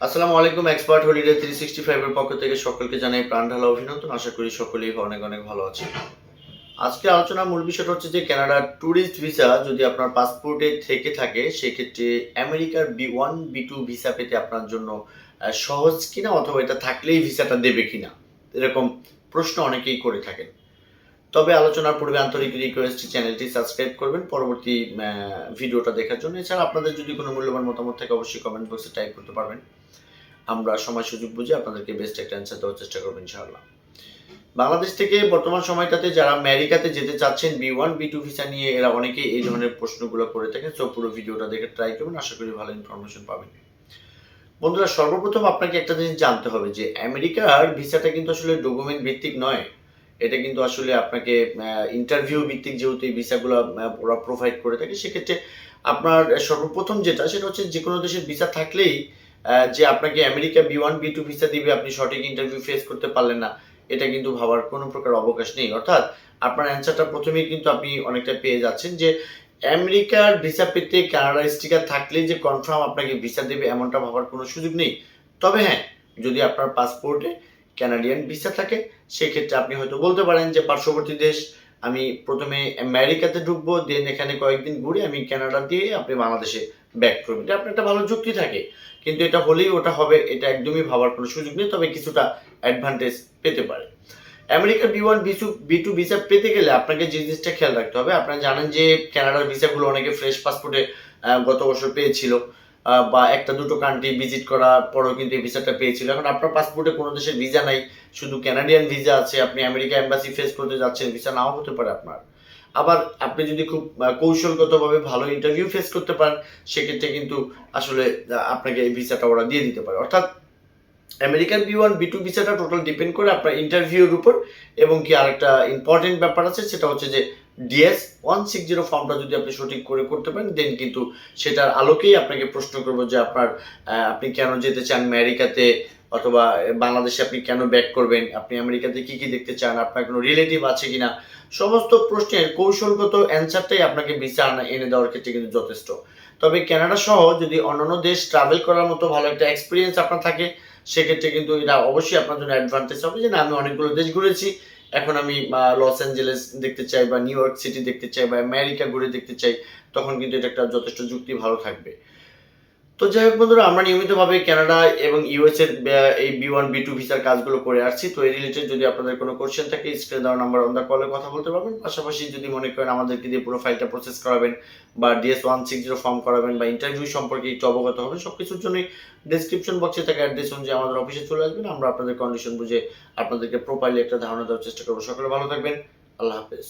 আসসালামু আলাইকুম expert holiday three sixty ফাইভের পক্ষ থেকে সকলকে জানাই প্রাণ ঢালা অভিনন্দন। আশা করি সকলেই অনেক অনেক ভালো আছে আজকে আলোচনার মূল বিষয়টা হচ্ছে যে কানাডার ট্যুরিস্ট ভিসা যদি আপনার পাসপোর্টে থেকে থাকে, সেক্ষেত্রে আমেরিকার B one B two visa পেতে আপনার জন্য সহজ কিনা? অথবা এটা থাকলেই ভিসাটা দেবে কিনা? এরকম প্রশ্ন অনেকেই করে থাকেন। তবে আলোচনার পূর্বে আন্তরিক রিকোয়েস্ট চ্যানেলটি সাবস্ক্রাইব করবেন। পরবর্তী ভিডিওটা দেখার জন্য। এছাড়া আপনাদের যদি কোনো মূল্যবান মতামত থাকে, অবশ্যই কমেন্ট বক্সে টাইপ করতে পারবেন। আমরা সময় সুযোগ বুঝে আপনাদেরকে বেস্ট একটা অ্যান্সার দেওয়ার চেষ্টা করব, ইনশাআল্লাহ। বাংলাদেশ থেকে বর্তমান সময়টাতে যারা আমেরিকাতে যেতে চাচ্ছেন B one B two visa নিয়ে এরা অনেকেই এই ধরনের প্রশ্নগুলো করে থাকেন। সো পুরো ভিডিওটা দেখে ট্রাই করবেন। আশা করি ভালো ইনফরমেশন পাবেন। বন্ধুরা, সর্বপ্রথম আপনাকে একটা জিনিস জানতে হবে যে, আমেরিকার ভিসাটা কিন্তু আসলে ডকুমেন্ট ভিত্তিক নয়। এটা কিন্তু আসলে আপনাকে ইন্টারভিউ ভিত্তিক যেহেতু এই ভিসাগুলো ওরা প্রোভাইড করে থাকে, সেক্ষেত্রে আপনার সর্বপ্রথম যেটা, সেটা হচ্ছে যে কোনো দেশের ভিসা থাকলেই যে আপনাকে America B one B two visa দিবে, আপনি সঠিক ইন্টারভিউ ফেস করতে পারলেন না, এটা কিন্তু ভাবার কোনো প্রকার অবকাশ নেই। অর্থাৎ আপনার অ্যান্সারটা প্রথমেই কিন্তু আপনি অনেকটা পেয়ে যাচ্ছেন যে, আমেরিকার ভিসা পেতে কানাডা স্টিকার থাকলেই যে কনফার্ম আপনাকে ভিসা দেবে, এমনটা ভাবার কোনো সুযোগ নেই। তবে হ্যাঁ যদি আপনার পাসপোর্টে ক্যানাডিয়ান ভিসা থাকে, সেক্ষেত্রে আপনি হয়তো বলতে পারেন যে পার্শ্ববর্তী দেশ, আমি প্রথমে আমেরিকাতে ঢুকবো দেন এখানে কয়েকদিন ঘুরে আমি কানাডা দিয়ে আপনি বাংলাদেশে ব্যাক করবেন। এটা আপনার একটা ভালো যুক্তি থাকে, কিন্তু এটা হলেই ওটা হবে, এটা একদমই ভাবার কোনো সুযোগ নেই, তবে কিছুটা অ্যাডভান্টেজ পেতে পারে। আমেরিকার বি ওয়ান বিসু বি টু ভিসা পেতে গেলে আপনাকে যে জিনিসটা খেয়াল রাখতে হবে, আপনারা জানেন যে কানাডার ভিসাগুলো অনেকে ফ্রেশ পাসপোর্টে গত বছর পেয়েছিল। বা একটা দুটো কান্ট্রি ভিজিট করার পরেও কিন্তু এই ভিসাটা পেয়েছিল। এখন আপনার পাসপোর্টে কোনো দেশের ভিসা নাই, শুধু ক্যানাডিয়ান ভিসা আছে, আপনি আমেরিকা এম্বাসি ফেস করতে যাচ্ছেন ভিসা নাও হতে পারে আপনার। আবার আপনি যদি খুব কৌশলগতভাবে ভালো ইন্টারভিউ ফেস করতে পারেন, সেক্ষেত্রে কিন্তু আসলে আপনাকে এই ভিসাটা ওরা দিয়ে দিতে পারে। অর্থাৎ American B one B two ভিসাটা টোটাল ডিপেন্ড করে আপনার ইন্টারভিউর উপর এবং কি আরেকটা ইম্পর্টেন্ট ব্যাপার আছে, সেটা হচ্ছে যে ডিএস ওয়ান সিক্স জিরো ফর্মটা যদি আপনি সঠিক করে করতে পারেন দেন কিন্তু সেটার আলোকেই আপনাকে প্রশ্ন করব যে আপনার আপনি কেন যেতে চান আমেরিকাতে অথবা বাংলাদেশে আপনি কেন ব্যাক করবেন? আপনি আমেরিকাতে কি কি দেখতে চান? আপনার কোনো রিলেটিভ আছে কিনা? সমস্ত প্রশ্নের কৌশলগত অ্যান্সারটাই আপনাকে আনা- এনে দেওয়ার ক্ষেত্রে কিন্তু যথেষ্ট। তবে ক্যানাডা সহ যদি অন্যান্য দেশ ট্রাভেল করার মতো ভালো একটা এক্সপিরিয়েন্স আপনার থাকে, সেক্ষেত্রে কিন্তু এটা অবশ্যই আপনার জন্য অ্যাডভান্টেজ হবে যে না, আমি অনেকগুলো দেশ ঘুরেছি এখন আমি লস অ্যাঞ্জেলেস দেখতে চাই বা নিউ ইয়র্ক সিটি দেখতে চাই বা আমেরিকা ঘুরে দেখতে চাই, তখন কিন্তু এটা একটা যথেষ্ট যুক্তি ভালো থাকবে। তো যাই হোক বন্ধুরা, আমরা নিয়মিতভাবে কানাডা এবং ইউএস এর এই বি ওয়ান বি টু ভিসার কাজগুলো করে আসছি। তো এই রিলেটেড যদি আপনাদের কোনো কোশ্চেন থাকে স্ক্রিনে দেওয়া নাম্বার অন দ্য কলে কথা বলতে পারবেন। পাশাপাশি যদি মনে করেন আমাদেরকে দিয়ে পুরো ফাইলটা প্রসেস করাবেন বা DS one six zero form করাবেন বা ইন্টারভিউ সম্পর্কে একটু অবগত হবেন সব কিছুর জন্যই ডিসক্রিপশন বক্সে থাকা অ্যাড্রেস অনুযায়ী আমাদের অফিসে চলে আসবেন। আমরা আপনাদের কন্ডিশন বুঝে আপনাদেরকে প্রপারলি একটা ধারণা দেওয়ার চেষ্টা করব। সকলে ভালো থাকবেন। আল্লাহ হাফেজ।